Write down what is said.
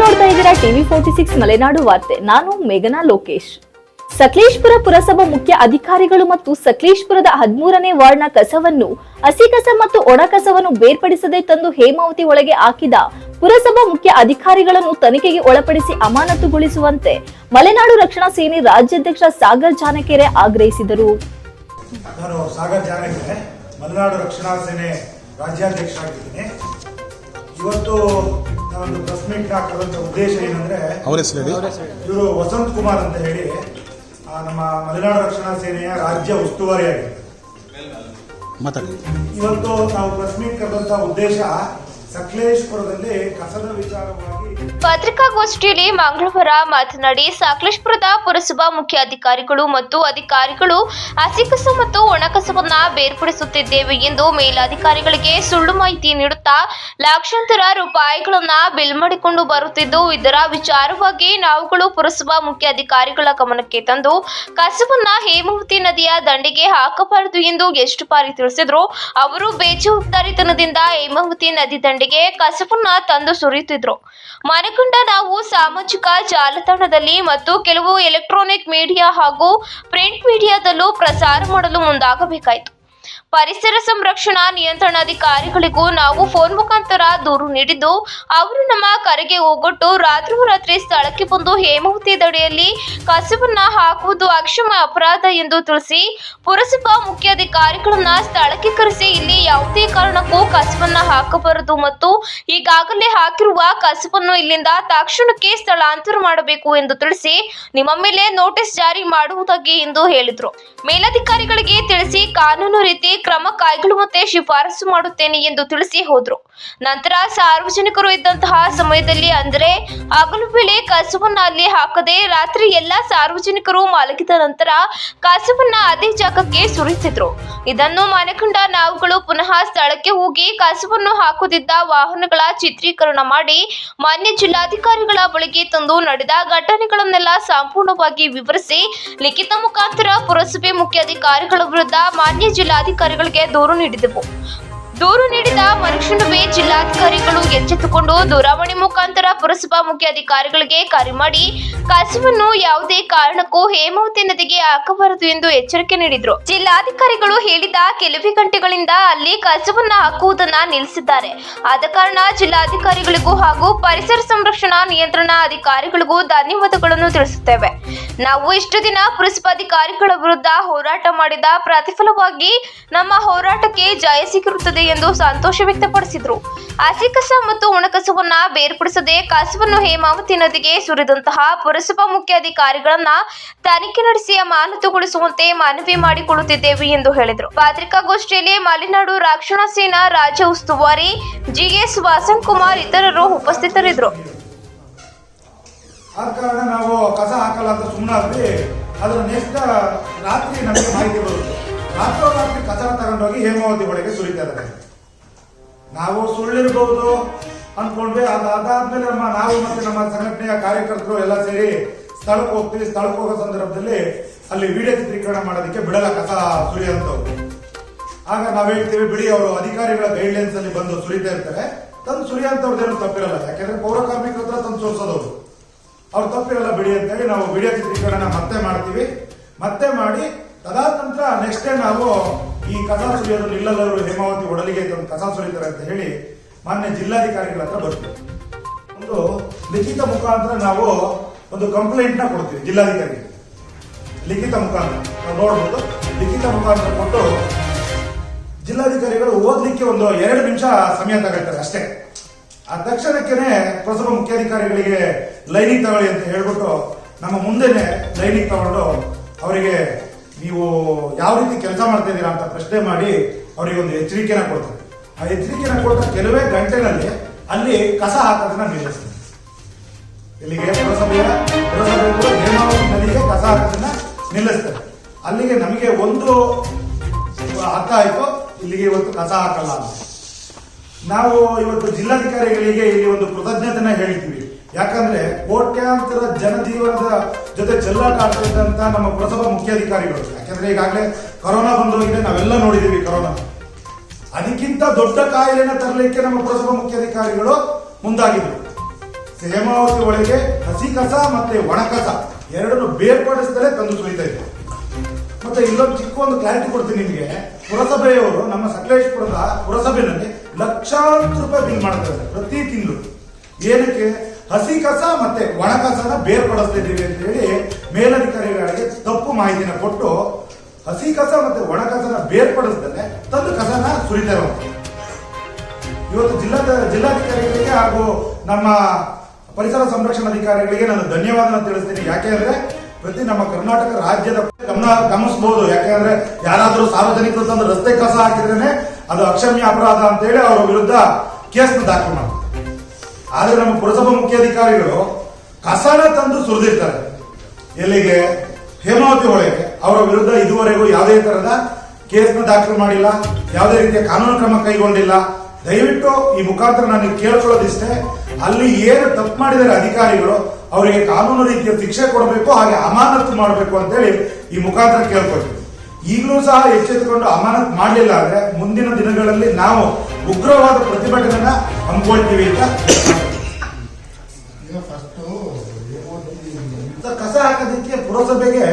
ನೋಡ್ತಾ ಇದ್ದೀರಾ TV forty six Malenadu ವಾರ್ತೆ. ನಾನು ಮೇಘನಾ ಲೋಕೇಶ್. ಸಕಲೇಶ್ಪುರ ಪುರಸಭಾ ಮುಖ್ಯ ಅಧಿಕಾರಿಗಳು ಮತ್ತು ಸಕಲೇಶ್ಪುರದ ಹದಿಮೂರನೇ ವಾರ್ಡ್ನ ಕಸವನ್ನು, ಹಸಿ ಕಸ ಮತ್ತು ಒಣ ಕಸವನ್ನು ಬೇರ್ಪಡಿಸದೆ ತಂದು ಹೇಮಾವತಿ ಒಳಗೆ ಹಾಕಿದ ಪುರಸಭಾ ಮುಖ್ಯ ಅಧಿಕಾರಿಗಳನ್ನು ತನಿಖೆಗೆ ಒಳಪಡಿಸಿ ಅಮಾನತುಗೊಳಿಸುವಂತೆ ಮಲೆನಾಡು ರಕ್ಷಣಾ ಸೇನೆ ರಾಜ್ಯಾಧ್ಯಕ್ಷ ಸಾಗರ್ ಜಾನಕೆರೆ ಆಗ್ರಹಿಸಿದರು. ಮಲೆನಾಡು ರಕ್ಷಣಾ ಸೇನೆ ರಾಜ್ಯಾಧ್ಯಕ್ಷ ಇವತ್ತು ನಾವೊಂದು ಪ್ರೆಸ್ ಮೀಟ್ ಉದ್ದೇಶ ಏನಂದ್ರೆ ಅವ್ರ ಹೆಸರು ಇವರು ವಸಂತ್ ಕುಮಾರ್ ಅಂತ ಹೇಳಿ ನಮ್ಮ ಮಲೆನಾಡು ರಕ್ಷಣಾ ಸೇನೆಯ ರಾಜ್ಯ ಉಸ್ತುವಾರಿಯಾಗಿದ್ದಾರೆ. ಇವತ್ತು ನಾವು ಪ್ರೆಸ್ ಮೀಟ್ ಕರೆದಂತ ಉದ್ದೇಶ ಪತ್ರಿಕಾಗೋಷ್ಠಿಯಲ್ಲಿ ಮಂಗಳವಾರ ಮಾತನಾಡಿ ಸಕಲೇಶ್ಪುರದ ಪುರಸಭಾ ಮುಖ್ಯ ಅಧಿಕಾರಿಗಳು ಮತ್ತು ಅಧಿಕಾರಿಗಳು ಹಸಿಕಸ ಮತ್ತು ಒಣಕಸವನ್ನ ಬೇರ್ಪಡಿಸುತ್ತಿದ್ದೇವೆ ಎಂದು ಮೇಲಾಧಿಕಾರಿಗಳಿಗೆ ಸುಳ್ಳು ಮಾಹಿತಿ ನೀಡುತ್ತಾ ಲಕ್ಷಾಂತರ ರೂಪಾಯಿಗಳನ್ನ ಬಿಲ್ ಮಾಡಿಕೊಂಡು ಬರುತ್ತಿದ್ದು, ಇದರ ವಿಚಾರವಾಗಿ ನಾವುಗಳು ಪುರಸಭಾ ಮುಖ್ಯ ಅಧಿಕಾರಿಗಳ ಗಮನಕ್ಕೆ ತಂದು ಕಸವನ್ನ ಹೇಮಾವತಿ ನದಿಯ ದಂಡೆಗೆ ಹಾಕಬಾರದು ಎಂದು ಎಷ್ಟು ಬಾರಿ ತಿಳಿಸಿದ್ರು, ಅವರು ಬೇಜವಾಬ್ದಾರಿತನದಿಂದ ಹೇಮಾವತಿ ನದಿ ದಂಡೆಗೆ ಕಸವನ್ನ ತಂದು ಸುರಿಯುತ್ತಿದ್ರು ಮನಕಂಡ ನಾವು ಸಾಮಾಜಿಕ ಜಾಲತಾಣದಲ್ಲಿ ಮತ್ತು ಕೆಲವು ಎಲೆಕ್ಟ್ರಾನಿಕ್ ಮೀಡಿಯಾ ಹಾಗೂ ಪ್ರಿಂಟ್ ಮೀಡಿಯಾದಲ್ಲೂ ಪ್ರಸಾರ ಮಾಡಲು ಮುಂದಾಗಬೇಕಾಯಿತು. ಪರಿಸರ ಸಂರಕ್ಷಣಾ ನಿಯಂತ್ರಣಾಧಿಕಾರಿಗಳಿಗೂ ನಾವು ಫೋನ್ ಮುಖಾಂತರ ದೂರು ನೀಡಿದ್ದು, ಅವರು ನಮ್ಮ ಕರೆಗೆ ಹೋಗೊಟ್ಟು ರಾತ್ರೋರಾತ್ರಿ ಸ್ಥಳಕ್ಕೆ ಬಂದು ಹೇಮಾವತಿ ದಡೆಯಲ್ಲಿ ಕಸವನ್ನ ಹಾಕುವುದು ಅಕ್ಷಮ ಅಪರಾಧ ಎಂದು ತಿಳಿಸಿ, ಪುರಸಭಾ ಮುಖ್ಯಾಧಿಕಾರಿಗಳನ್ನ ಸ್ಥಳಕ್ಕೆ ಕರೆಸಿ ಇಲ್ಲಿ ಯಾವುದೇ ಕಾರಣಕ್ಕೂ ಕಸವನ್ನ ಹಾಕಬಾರದು ಮತ್ತು ಈಗಾಗಲೇ ಹಾಕಿರುವ ಕಸವನ್ನು ಇಲ್ಲಿಂದ ತಕ್ಷಣಕ್ಕೆ ಸ್ಥಳಾಂತರ ಮಾಡಬೇಕು ಎಂದು ತಿಳಿಸಿ, ನಿಮ್ಮ ಮೇಲೆ ನೋಟಿಸ್ ಜಾರಿ ಮಾಡುವುದಾಗಿ ಎಂದು ಹೇಳಿದ್ರು. ಮೇಲಧಿಕಾರಿಗಳಿಗೆ ತಿಳಿಸಿ, ಕಾನೂನು ರೀತಿ ಕ್ರಮ ಕೈಗೊಳ್ಳುವಂತೆ ಶಿಫಾರಸು ಮಾಡುತ್ತೇನೆ ಎಂದು ತಿಳಿಸಿ ಹೋದರು. ನಂತರ ಸಾರ್ವಜನಿಕರು ಇದ್ದಂತಹ ಸಮಯದಲ್ಲಿ ಅಂದರೆ ಹಗಲು ವೇಳೆ ಕಸವನ್ನು ಅಲ್ಲಿ ಹಾಕದೆ ರಾತ್ರಿ ಎಲ್ಲಾ ಸಾರ್ವಜನಿಕರು ಮಲಗಿದ ನಂತರ ಕಸವನ್ನ ಅದೇ ಜಾಗಕ್ಕೆ ಸುರಿಸಿದ್ರು. ಇದನ್ನು ಮನೆಕಂಡ ನಾವುಗಳು ಪುನಃ ಸ್ಥಳಕ್ಕೆ ಹೋಗಿ ಕಸವನ್ನು ಹಾಕುತ್ತಿದ್ದ ವಾಹನಗಳ ಚಿತ್ರೀಕರಣ ಮಾಡಿ ಮಾನ್ಯ ಜಿಲ್ಲಾಧಿಕಾರಿಗಳ ಬಳಿಗೆ ತಂದು ನಡೆದ ಘಟನೆಗಳನ್ನೆಲ್ಲ ಸಂಪೂರ್ಣವಾಗಿ ವಿವರಿಸಿ ಲಿಖಿತ ಮುಖಾಂತರ ಪುರಸಭೆ ಮುಖ್ಯಾಧಿಕಾರಿಗಳ ವಿರುದ್ಧ ಮಾನ್ಯ ಜಿಲ್ಲಾಧಿಕಾರಿಗಳಿಗೆ ದೂರು ನೀಡಿದೆವು. ದೂರು ನೀಡಿದ ಮರುಕ್ಷಣವೇ ಜಿಲ್ಲಾಧಿಕಾರಿಗಳು ಎಚ್ಚೆತ್ತುಕೊಂಡು ದೂರವಾಣಿ ಮುಖಾಂತರ ಪುರಸಭಾ ಮುಖ್ಯ ಅಧಿಕಾರಿಗಳಿಗೆ ಕರೆ ಮಾಡಿ, ಕಸವನ್ನು ಯಾವುದೇ ಕಾರಣಕ್ಕೂ ಹೇಮಾವತಿ ನದಿಗೆ ಹಾಕಬಾರದು ಎಂದು ಎಚ್ಚರಿಕೆ ನೀಡಿದ್ರು. ಜಿಲ್ಲಾಧಿಕಾರಿಗಳು ಹೇಳಿದ ಕೆಲವೇ ಗಂಟೆಗಳಿಂದ ಅಲ್ಲಿ ಕಸವನ್ನು ಹಾಕುವುದನ್ನ ನಿಲ್ಲಿಸಿದ್ದಾರೆ. ಆದ ಕಾರಣ ಜಿಲ್ಲಾಧಿಕಾರಿಗಳಿಗೂ ಹಾಗೂ ಪರಿಸರ ಸಂರಕ್ಷಣಾ ನಿಯಂತ್ರಣ ಅಧಿಕಾರಿಗಳಿಗೂ ಧನ್ಯವಾದಗಳನ್ನು ತಿಳಿಸುತ್ತೇವೆ. ನಾವು ಇಷ್ಟು ದಿನ ಪುರಸಭಾಧಿಕಾರಿಗಳ ವಿರುದ್ಧ ಹೋರಾಟ ಮಾಡಿದ ಪ್ರತಿಫಲವಾಗಿ ನಮ್ಮ ಹೋರಾಟಕ್ಕೆ ಜಯ ಸಿಕ್ಕಿರುತ್ತದೆ ಎಂದು ಸಂತೋಷ ವ್ಯಕ್ತಪಡಿಸಿದ್ರು. ಹಸಿ ಕಸ ಮತ್ತು ಒಣಕಸವನ್ನ ಬೇರ್ಪಡಿಸದೆ ಕಸವನ್ನು ಹೇಮಾವತಿ ನದಿಗೆ ಸುರಿದಂತಹ ಪುರಸಭಾ ಮುಖ್ಯಾಧಿಕಾರಿಗಳನ್ನ ತನಿಖೆ ನಡೆಸಿ ಅಮಾನತುಗೊಳಿಸುವಂತೆ ಮನವಿ ಮಾಡಿಕೊಳ್ಳುತ್ತಿದ್ದೇವೆ ಎಂದು ಹೇಳಿದರು. ಪತ್ರಿಕಾಗೋಷ್ಠಿಯಲ್ಲಿ ಮಲೆನಾಡು ರಕ್ಷಣಾ ಸೇನಾ ರಾಜ್ಯ ಉಸ್ತುವಾರಿ ಜಿಎಸ್ ವಾಸನ್ ಕುಮಾರ್ ಇತರರು ಉಪಸ್ಥಿತರಿದ್ದರು ಆದ ಕಾರಣ ನಾವು ಕಸ ಹಾಕಲ್ಲ ಅಂತ ಸುಮ್ಮನಾದ್ವಿ ಅದ್ರ ನೆಕ್ಸ್ಟ್ ರಾತ್ರಿ ನಮಗೆ ಮಾಹಿತಿ ಬರುತ್ತೆ. ರಾತ್ರೋರಾತ್ರಿ ಕಸ ತಗೊಂಡೋಗಿ ಹೇಮಾವತಿ ಒಳಗೆ ಸುರಿತಾ ಇದ್ದಾರೆ. ನಾವು ಸುಳ್ಳಿರ್ಬೋದು ಅಂದ್ಕೊಂಡ್ವಿ ಅದು ಅದಾದ್ಮೇಲೆ ನಮ್ಮ ನಾವು ಮತ್ತೆ ನಮ್ಮ ಸಂಘಟನೆಯ ಕಾರ್ಯಕರ್ತರು ಎಲ್ಲ ಸೇರಿ ಸ್ಥಳಕ್ಕೆ ಹೋಗ್ತೀವಿ. ಸ್ಥಳಕ್ಕೆ ಹೋಗೋ ಸಂದರ್ಭದಲ್ಲಿ ಅಲ್ಲಿ ವಿಡಿಯೋ ಚಿತ್ರೀಕರಣ ಮಾಡೋದಕ್ಕೆ ಬಿಡಲ್ಲ, ಕಸ ಸುರಿಯಂತವ್ರು ಆಗ ನಾವು ಹೇಳ್ತೀವಿ, ಬಿಡಿ, ಅವರು ಅಧಿಕಾರಿಗಳ ಗೈಡ್ಲೈನ್ಸ್ ಅಲ್ಲಿ ಬಂದು ಸುರಿತಾ ಇರ್ತಾರೆ. ತಂದು ಸುರಿಯಂತವ್ರದ್ದೇನು ತಪ್ಪಿರಲ್ಲ. ಯಾಕೆಂದ್ರೆ ಪೌರ ಕಾರ್ಮಿಕರ ಹತ್ರ ತಂದು ಸುರಿಸೋದವ್ರು ಅವ್ರು ತಪ್ಪಿರಲ್ಲ ಬಿಡಿ ಅಂತೇಳಿ ನಾವು ವಿಡಿಯೋ ಚಿತ್ರೀಕರಣ ಮತ್ತೆ ಮಾಡ್ತೀವಿ. ಮತ್ತೆ ಮಾಡಿ ತದಾನಂತರ ನೆಕ್ಸ್ಟ್ ಟೈಮ್ ನಾವು ಈ ಕಸ ಸುರಿಯೋದು ನಿಲ್ಲದವರು ಹೇಮಾವತಿ ಒಡಲಿಗೆ ತಂದು ಕಸ ಸುರಿತಾರೆ ಅಂತ ಹೇಳಿ ಮಾನ್ಯ ಜಿಲ್ಲಾಧಿಕಾರಿಗಳ ಹತ್ರ ಬರ್ತೀವಿ. ಒಂದು ಲಿಖಿತ ಮುಖಾಂತರ ನಾವು ಒಂದು ಕಂಪ್ಲೇಂಟ್ನ ಕೊಡ್ತೀವಿ ಜಿಲ್ಲಾಧಿಕಾರಿಗೆ. ಲಿಖಿತ ಮುಖಾಂತರ ನಾವು ನೋಡ್ಬೋದು. ಲಿಖಿತ ಮುಖಾಂತರ ಕೊಟ್ಟು ಜಿಲ್ಲಾಧಿಕಾರಿಗಳು ಓದ್ಲಿಕ್ಕೆ ಒಂದು ಎರಡು ನಿಮಿಷ ಸಮಯ ತಗೊಳ್ತಾರೆ ಅಷ್ಟೇ. ಆ ತಕ್ಷಣಕ್ಕೇನೆ ಪ್ರಸವ ಮುಖ್ಯಾಧಿಕಾರಿಗಳಿಗೆ ಲೈನಿಂಗ್ ತಗೊಳ್ಳಿ ಅಂತ ಹೇಳ್ಬಿಟ್ಟು ನಮ್ಮ ಮುಂದೆನೆ ಲೈನಿಂಗ್ ತಗೊಂಡು ಅವರಿಗೆ ನೀವು ಯಾವ ರೀತಿ ಕೆಲಸ ಮಾಡ್ತಾ ಇದ್ದೀರಾ ಅಂತ ಪ್ರಶ್ನೆ ಮಾಡಿ ಅವರಿಗೆ ಒಂದು ಎಚ್ಚರಿಕೆನ ಕೊಡ್ತಾರೆ. ಆ ಎಚ್ಚರಿಕೆನ ಕೊಟ್ಟ ಕೆಲವೇ ಗಂಟೆನಲ್ಲಿ ಅಲ್ಲಿ ಕಸ ಹಾಕೋದನ್ನ ನಿಲ್ಲಿಸ್ತಾರೆ ಇಲ್ಲಿಗೆ ಪುರಸಭೆಯ ಪುರಸಭೆ ನದಿಗೆ ಕಸ ಹಾಕೋದನ್ನ ನಿಲ್ಲಿಸ್ತಾರೆ. ಅಲ್ಲಿಗೆ ನಮಗೆ ಒಂದು ಅರ್ಥ ಆಯ್ತು, ಇಲ್ಲಿಗೆ ಇವತ್ತು ಕಸ ಹಾಕಲ್ಲ ಅಂತ. ನಾವು ಇವತ್ತು ಜಿಲ್ಲಾಧಿಕಾರಿಗಳಿಗೆ ಇಲ್ಲಿ ಒಂದು ಕೃತಜ್ಞತೆನ ಹೇಳ್ತೀವಿ. ಯಾಕಂದ್ರೆ ಕೋಟ್ಯಾಂತರ ಜನಜೀವನದ ಜೊತೆ ಚೆಲ್ಲಾಟ ನಮ್ಮ ಪುರಸಭಾ ಮುಖ್ಯಾಧಿಕಾರಿಗಳು. ಯಾಕಂದ್ರೆ ಈಗಾಗಲೇ ಕೊರೋನಾ ಬಂದೋಗಿದೆ, ನಾವೆಲ್ಲ ನೋಡಿದೀವಿ ಕೊರೋನಾ. ಅದಕ್ಕಿಂತ ದೊಡ್ಡ ಕಾಯಿಲೆನ ತರಲಿಕ್ಕೆ ನಮ್ಮ ಪುರಸಭಾ ಮುಖ್ಯಾಧಿಕಾರಿಗಳು ಮುಂದಾಗಿದ್ರು. ಹೇಮಾವತಿ ಒಳಗೆ ಹಸಿ ಕಸ ಮತ್ತೆ ಒಣ ಕಸ ಎರಡನ್ನು ಬೇರ್ಪಡಿಸಿದರೆ ತಂದು ಸುರಿತಾ ಇದೆ ಮತ್ತೆ ಇಲ್ಲೊಂದು ಚಿಕ್ಕ ಒಂದು ಕ್ಲಾರಿಟಿ ಕೊಡ್ತೀನಿ ನಿಮಗೆ. ಪುರಸಭೆಯವರು ನಮ್ಮ ಸಕಲೇಶ್ಪುರದ ಪುರಸಭೆಯಲ್ಲಿ ಲಕ್ಷಾಂತರ ರೂಪಾಯಿ ಬಿಲ್ ಮಾಡ್ತಾರೆ ಪ್ರತಿ ತಿಂಗಳು. ಏನಕ್ಕೆ? ಹಸಿ ಕಸ ಮತ್ತೆ ಒಣ ಕಸನ ಬೇರ್ಪಡಿಸ್ತಾ ಇದ್ದೀವಿ ಅಂತ ಹೇಳಿ ಮೇಲಧಿಕಾರಿಗಳಿಗೆ ತಪ್ಪು ಮಾಹಿತಿನ ಕೊಟ್ಟು ಹಸಿ ಕಸ ಮತ್ತೆ ಒಣ ಕಸನ ಬೇರ್ಪಡಿಸ್ದಲೆ ತಂದು ಕಸನ ಸುರಿತಾರೆ. ಇವತ್ತು ಜಿಲ್ಲಾ ಜಿಲ್ಲಾಧಿಕಾರಿಗಳಿಗೆ ಹಾಗೂ ನಮ್ಮ ಪರಿಸರ ಸಂರಕ್ಷಣಾಧಿಕಾರಿಗಳಿಗೆ ನಾನು ಧನ್ಯವಾದನ ತಿಳಿಸ್ತೀನಿ. ಯಾಕೆಂದ್ರೆ ಪ್ರತಿ ನಮ್ಮ ಕರ್ನಾಟಕ ರಾಜ್ಯದ ಗಮನ ಗಮನಿಸಬಹುದು ಯಾಕೆಂದ್ರೆ ಯಾರಾದರೂ ಸಾರ್ವಜನಿಕರು ತಂದು ರಸ್ತೆ ಕಸ ಹಾಕಿದ್ರೇನೆ ಅದು ಅಕ್ಷಮ್ಯ ಅಪರಾಧ ಅಂತೇಳಿ ಅವರ ವಿರುದ್ಧ ಕೇಸ್ನ ದಾಖಲು ಮಾಡ್ತಾರೆ. ಆದ್ರೆ ನಮ್ಮ ಪುರಸಭಾ ಮುಖ್ಯಾಧಿಕಾರಿಗಳು ಕಸನ ತಂದು ಸುರಿದಿರ್ತಾರೆ. ಎಲ್ಲಿಗೆ? ಹೇಮಾವತಿ ಹೊಳೆಗೆ. ಅವರ ವಿರುದ್ಧ ಇದುವರೆಗೂ ಯಾವುದೇ ತರಹದ ಕೇಸ್ನ ದಾಖಲು ಮಾಡಿಲ್ಲ, ಯಾವುದೇ ರೀತಿಯ ಕಾನೂನು ಕ್ರಮ ಕೈಗೊಂಡಿಲ್ಲ. ದಯವಿಟ್ಟು ಈ ಮುಖಾಂತರ ನನಗೆ ಕೇಳ್ಕೊಳ್ಳೋದಿಷ್ಟೇ, ಅಲ್ಲಿ ಏನು ತಪ್ಪು ಮಾಡಿದರೆ ಅಧಿಕಾರಿಗಳು ಅವರಿಗೆ ಕಾನೂನು ರೀತಿಯ ಶಿಕ್ಷೆ ಕೊಡಬೇಕು, ಹಾಗೆ ಅಮಾನತು ಮಾಡಬೇಕು ಅಂತೇಳಿ ಈ ಮುಖಾಂತರ ಕೇಳ್ಕೊಳ್ತೀವಿ. ಈಗಲೂ ಸಹ ಎಚ್ಚೆತ್ತುಕೊಂಡು ಅಮಾನತ್ ಮಾಡಲಿಲ್ಲ ಅಂದ್ರೆ ಮುಂದಿನ ದಿನಗಳಲ್ಲಿ ನಾವು ಉಗ್ರವಾದ ಪ್ರತಿಭಟನೆನ ಹಮ್ಮಿಕೊಳ್ತೀವಿ ಅಂತ ಕಸ ಹಾಕೋದಕ್ಕೆ ಪುರಸಭೆಗೆ